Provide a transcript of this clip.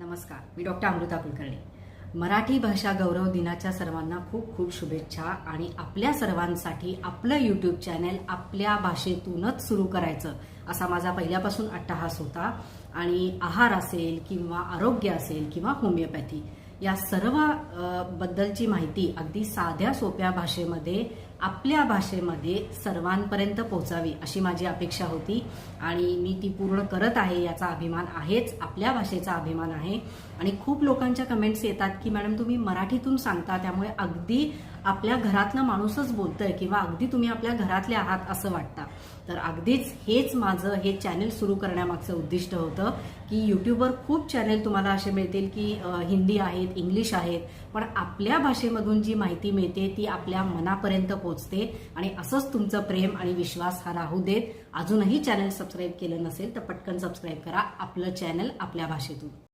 नमस्कार मी डॉक्टर अमृता कुलकर्णी. मराठी भाषा गौरव दिनाच्या सर्वांना खूप खूप शुभेच्छा आणि आपल्या सर्वांसाठी आपलं यूट्यूब चॅनेल आपल्या भाषेतूनच सुरू करायचं असा माझा पहिल्यापासून अट्टहास होता. आणि आहार असेल किंवा आरोग्य असेल किंवा होमिओपॅथी या सर्व बद्दलची माहिती अगदी साध्या सोप्या भाषेमध्ये आपल्या भाषेमध्ये सर्वांपर्यंत पोहोचावी अशी माझी अपेक्षा होती. आणि मी ती पूर्ण करत आहे याचा अभिमान आहेच आपल्या भाषेचा अभिमान आहे. आणि खूप लोकांच्या कमेंट्स येतात की मॅडम तुम्ही मराठीतून सांगता त्यामुळे अगदी आपल्या घरातलं माणूसच बोलतंय किंवा अगदी तुम्ही आपल्या घरातले आहात असं वाटतं. तर अगदीच हेच माझं हे चॅनेल सुरू करण्यामागचं उद्दिष्ट होतं की यूट्यूबवर खूप चॅनेल तुम्हाला असे मिळतील की हिंदी आहेत इंग्लिश आहेत पण आपल्या भाषेमधून जी माहिती मिळते ती आपल्या मनापर्यंत पोचते आणि असंच तुमचं प्रेम आणि विश्वास हा राहू देत. अजूनही चॅनल सबस्क्राईब केलं नसेल तर पटकन सबस्क्राईब करा. आपलं चॅनल आपल्या भाषेतून.